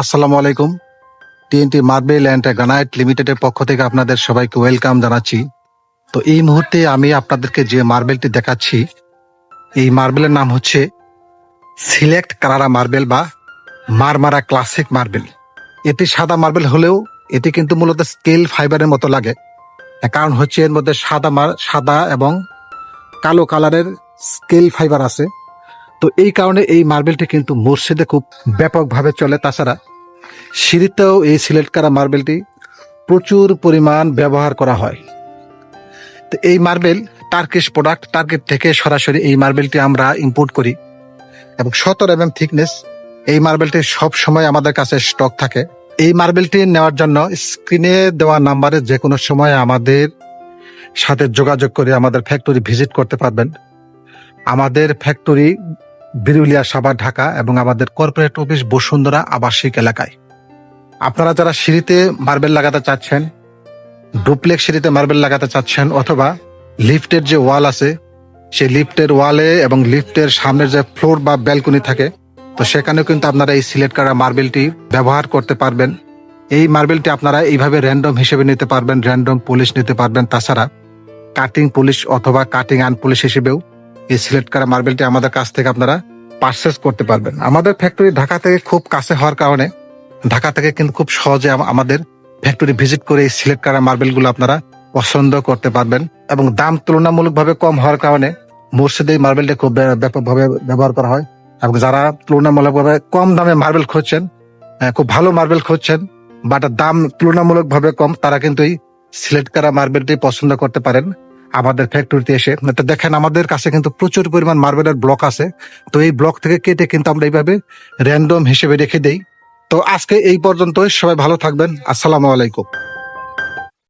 আসসালামু আলাইকুম। TNT marble and granite লিমিটেডের পক্ষ থেকে আপনাদের সবাইকে ওয়েলকাম জানাচ্ছি। তো এই মুহূর্তে আমি আপনাদেরকে যে মার্বেলটি দেখাচ্ছি, এই মার্বেলের নাম হচ্ছে সিলেক্ট কারারা মার্বেল বা মারমারা ক্লাসিক মার্বেল। এটি সাদা মার্বেল হলেও এটি কিন্তু মূলত স্কেল ফাইবারের মতো লাগে। কারণ হচ্ছে এর মধ্যে সাদা সাদা এবং কালো কালারের স্কেল ফাইবার আছে। তো এই কারণে এই মার্বেলটি কিন্তু মসজিদে খুব ব্যাপকভাবে চলে। তাছাড়া সিঁড়িতেও এই সিলেক্ট করা মার্বেলটি প্রচুর পরিমাণ ব্যবহার করা হয়। তো এই মার্বেল টার্কিশ প্রোডাক্ট টার্গেট থেকে সরাসরি এই মার্বেলটি আমরা ইম্পোর্ট করি। এবং সতেরো এম থিকনেস এই মার্বেলটি সব সময় আমাদের কাছে স্টক থাকে। এই মার্বেলটি নেওয়ার জন্য স্ক্রিনে দেওয়া নাম্বারে যে কোনো সময় আমাদের সাথে যোগাযোগ করে আমাদের ফ্যাক্টরি ভিজিট করতে পারবেন। আমাদের ফ্যাক্টরি বিরুলিয়া, সাভার, ঢাকা এবং আমাদের কর্পোরেট অফিস বসুন্ধরা আবাসিক এলাকায়। আপনারা যারা সিঁড়িতে মার্বেল লাগাতে চাচ্ছেন ডুপ্লেক্স সিঁড়িতে মার্বেল লাগাতে চাচ্ছেন অথবা লিফটের যে ওয়াল আছে, সেই লিফটের ওয়ালে এবং লিফটের সামনের যে ফ্লোর বা ব্যালকনি থাকে, তো সেখানেও কিন্তু আপনারা এই সিলেক্ট করা মার্বেলটি ব্যবহার করতে পারবেন। এই মার্বেলটি আপনারা এইভাবে র্যান্ডম হিসেবে নিতে পারবেন র্যান্ডম পুলিশ নিতে পারবেন। তাছাড়া কাটিং পুলিশ অথবা কাটিং আন পুলিশ হিসেবেও এই সিলেক্ট করা মার্বেলটি আমাদের কাছ থেকে আপনারা পারচেস করতে পারবেন। আমাদের ফ্যাক্টরি ঢাকা থেকে খুব কাছে হওয়ার কারণে ঢাকা থেকে কিন্তু খুব সহজে আমাদের ফ্যাক্টরি ভিজিট করে এই সিলেক্ট করা মার্বেলগুলো আপনারা পছন্দ করতে পারবেন এবং দাম তুলনামূলকভাবে কম হওয়ার কারণে মসজিদে এই মার্বেলটা খুব ব্যাপকভাবে ব্যবহার করা হয়। এবং যারা তুলনামূলকভাবে কম দামে মার্বেল খুঁজছেন খুব ভালো মার্বেল খুঁজছেন বাট দাম তুলনামূলকভাবে কম, তারা কিন্তু এই সিলেক্ট করা মার্বেলটি পছন্দ করতে পারেন। আমাদের ফ্যাক্টরিতে এসে তো দেখেন আমাদের কাছে কিন্তু প্রচুর পরিমাণ মার্বেলের ব্লক আছে। তো এই ব্লক থেকে কেটে কিন্তু আমরা এইভাবে র্যান্ডম হিসেবে রেখে দেই। তো আজকে এই পর্যন্তই, সবাই ভালো থাকবেন। আসসালামু আলাইকুম।